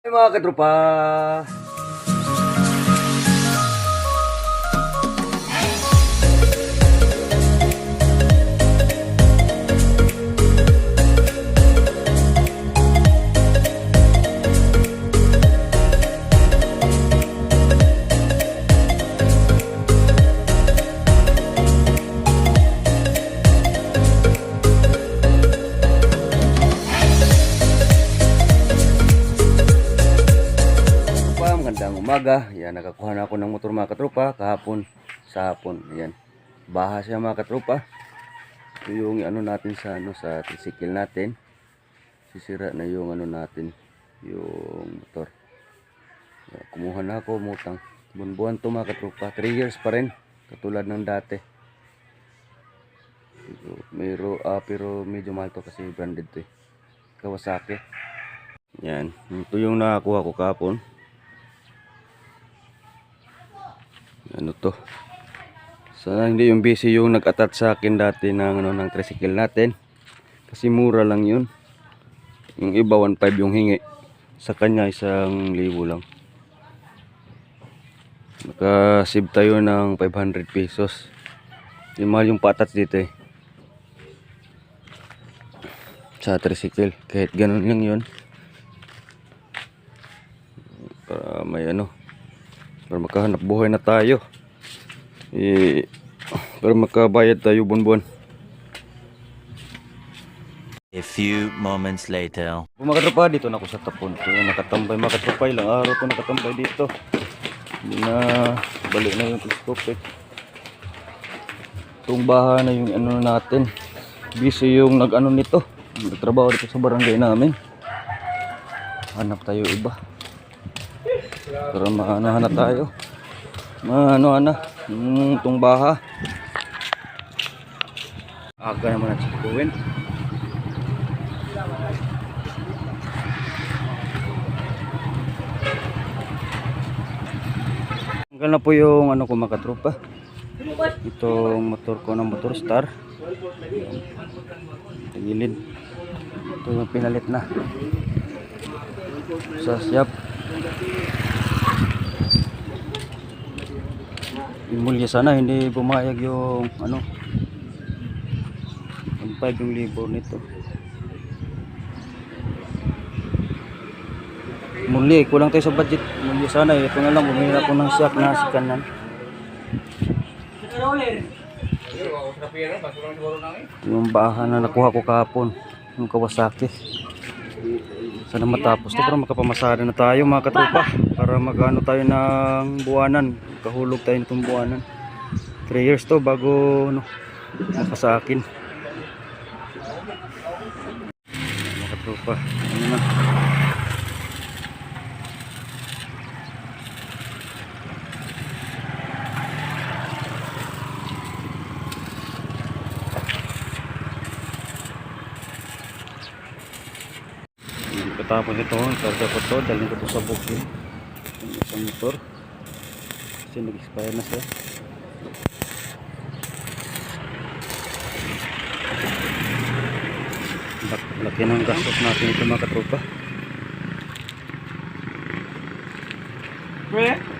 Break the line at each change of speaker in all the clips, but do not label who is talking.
Ay mga katropa! Umaga. Yan, nakakuha na ako ng motor mga katropa kahapon sa hapon. Yan. Baha siya mga katropa. Ito yung ano natin sa ano sa tricycle natin. Sisira na yung ano natin, yung motor. Yan, kumuha na ako mutang. Buwan-buwan to mga katropa. 3 years pa rin. Katulad ng dati. Pero, mayro, ah, pero medyo mahal to kasi branded to eh. Kawasaki. Yan. Ito yung nakakuha ko kahapon. Ano to? Sana hindi yung busy yung nag-attach sa akin dati ng, ano, ng tricycle natin. Kasi mura lang yun. Yung iba 1.5 yung hingi. Sa kanya isang libo lang. Nakasave tayo ng 500 pesos. Yung mahal yung patats dito eh. Sa tricycle. Kahit ganun lang yun para may ano para makahanap buhay na tayo. Eh, para makabayad tayo buwan-buwan.
A few moments later.
Kung dito na ako sa tapon. Ko nakatambay mga katropa ilang araw ko nakatambay dito. Hindi na balik na yung telescopic itong baha na yung ano natin. Busy yung nag ano nito. Nagtrabaho dito sa barangay namin. Hanap tayo iba. Para maanahan na tayo maano ana yung itong baha aga naman at sikuin Tanggal na po yung ano ko mga katropa. Itong motor ko ng motor star. Tagilid. Ito yung pinalit na. Sa siyap. Imulya sana hindi bumayag yung ano. Ang yung libor nito. Muli, kulang tayo sa budget. Muli sana, eh. ito na lang, bumili na po ng siyak na sa kanan. Yung baha na nakuha ko kahapon, yung Kawasaki. Sana matapos to para makapamasada na tayo mga katropa. Para magano tayo ng buwanan. Kahulog tayo nitong buwanan. 3 years to bago ano, makasakin. Mga katropa, ano na. Pagkatapos ito, karga ko to, dalhin ko to sa booking. Isang motor. Kasi nag-expire na siya. Lak- Laki ng gastos natin ito mga katropa.
A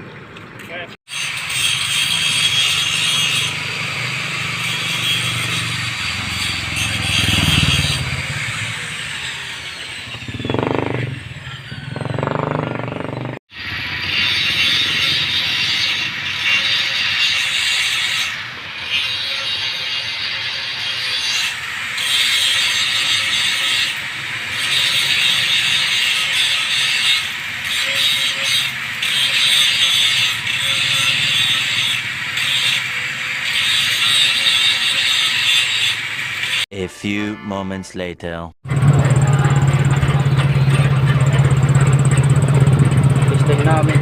few moments later.
Testing namin.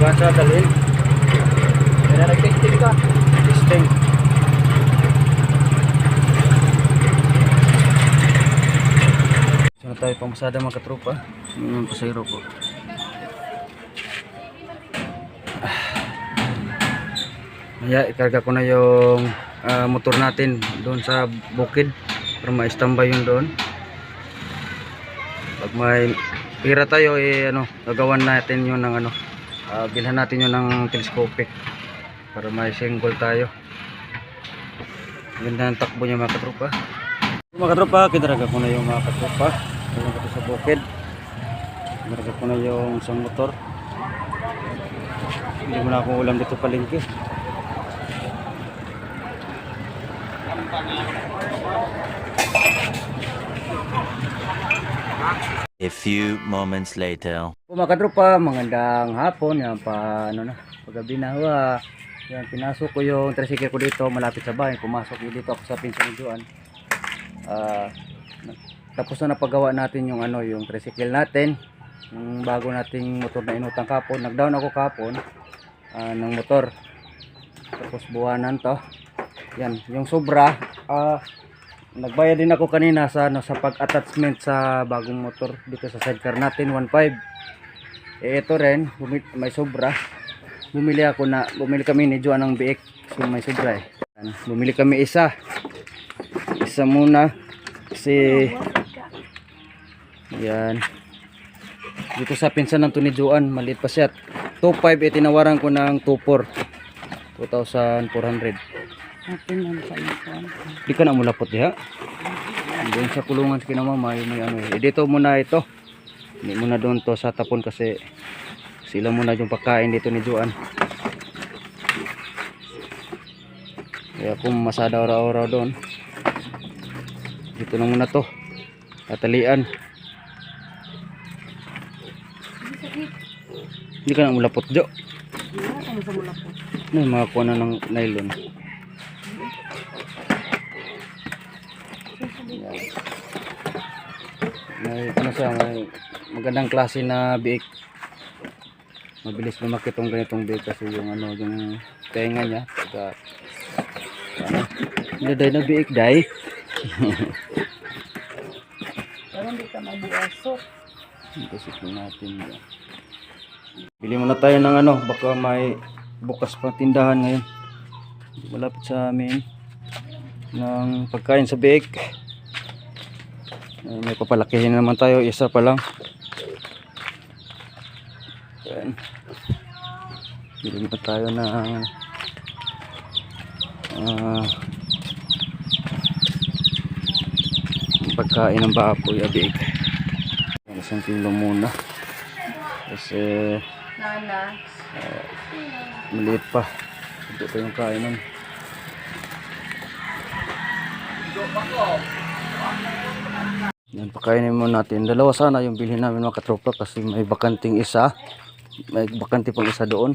Gasa dalhin. Kaya nag-testing ka. Testing. Saan na tayo pamasada mga katropa? Yung pasayro ko. Kaya ikarga ko na yung ah, motor natin doon sa bukid para ma-standby yung doon. pag may pira tayo eh ano gagawan natin yun ng ano ah, bilhan natin yun ng telescopic para may single tayo. Ganda ng takbo niya mga katropa. Mga katropa kinaraga ko na yung mga katropa. Ko sa bukid. Kinaraga ko na yung isang motor. Hindi mo na akong ulam dito palengke
A few moments later.
Po mga katropa, magandang hapon. Yan pa, ano na, paggabi na huwa. Yan, pinasok ko yung tricycle ko dito, malapit sa bahay. Pumasok ko dito ako sa pinsan ni Juan. Ah, tapos na napagawa natin yung ano, yung tricycle natin. Yung bago nating motor na inutang kapon. Nagdown ako kapon ah, ng motor. Tapos buwanan to. Yan, yung sobra, ah, nagbayad din ako kanina sa ano sa pag-attachment sa bagong motor dito sa sidecar natin 1.5 eh ito rin may sobra. Bumili ako na bumili kami ni Joan ng BX so may sobra eh. Bumili kami isa. Isa muna kasi yan. Dito sa pinsan ng ni Joan maliit pa siya. 2.5 eh tinawaran ko ng 2.4 2,400
Atin ang salikuan.
Di ka na mulapot diha. Doon sa kulungan sa kinamama, may, may ano eh. Dito muna ito. Hindi muna doon to sa tapon kasi sila muna yung pagkain dito ni Juan. Kaya kung masada ora-ora doon. Dito na muna to. Tatalian. Hindi ka na mulapot, Jo.
Ano kung sa mula po?
May mga kuha na ng nylon. Yan. May ano siya, may magandang klase na biik. Mabilis lumaki tong ganitong biik kasi yung ano, yung tenga niya. Saka, ano, naday na biik, day.
Pero hindi ka magbuasok.
Kasi natin yan. Bili muna tayo ng ano, baka may bukas pa tindahan ngayon. Malapit sa amin ng pagkain sa biik. Eh, may papalakihin na naman tayo, isa pa lang. Yan. Bili muna tayo ng ah pagkain ng baboy, abig. Isang kilo muna. Kasi
Nana.
maliit pa. Ito pa yung kainan. Yan, pakainin mo natin. Dalawa sana yung bilhin namin mga katropa kasi may bakanting isa. May bakante pang isa doon.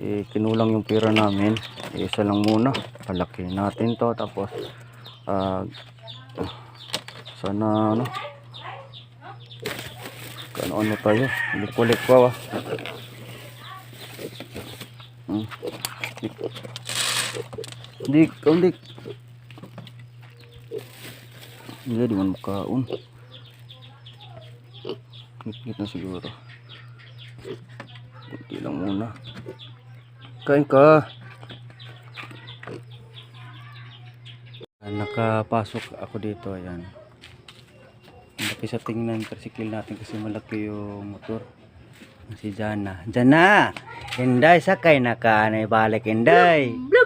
Eh, kinulang yung pera namin. Eh, isa lang muna. Palaki natin to. Tapos, ah, sana ano, kano ano tayo. Kulik pa ba? Hmm. Dik, dik. Hindi, di man makaon. Ngit-ngit na siguro. Kunti lang muna. Kain ka. Nakapasok ako dito, ayan. Malaki sa tingnan, tricycle natin kasi malaki yung motor. Si Jana. Jana! Inday, sakay na ka. Anay balik, Inday. Blum.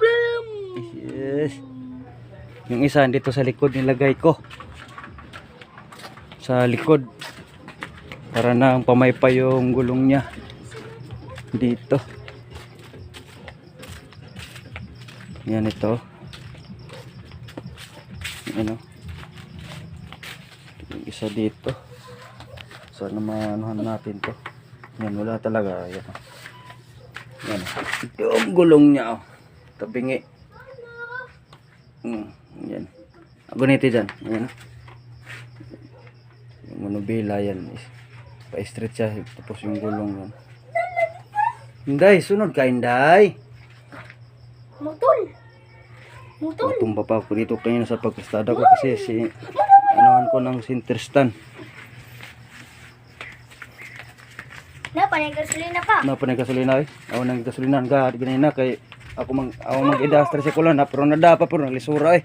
Yung isa dito sa likod nilagay ko. Sa likod. Para nang pamaypa yung gulong niya. Dito. Yan ito. Ano? Yung isa dito. Sana maanuhan natin to. Yan, wala talaga. Yan. Yan. Yung gulong niya, oh. Tabingi. Mm, yan. Aguniti dyan. Yan. Yung monobila yan. Pa-stretch siya. Tapos yung gulong yan. Inday, sunod ka, Inday.
Mutol. Mutol.
Tumba pa ako dito kanina sa pagkastada ko kasi si anuhan ko ng center stand.
Na, panay gasolina pa.
Na pa gasolina eh. Ako nang gasolina ka ganina kay ako mang ako mag industry sa kulan na pero nada pa pero lisura eh.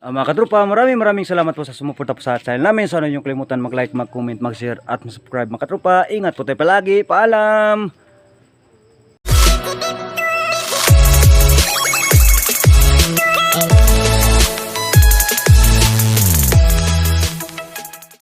Ah, mga katropa, maraming maraming salamat po sa sumuporta po sa channel namin. Sana yung kalimutan mag-like, mag-comment, mag-share at mag-subscribe mga katropa. Ingat po tayo palagi. Paalam!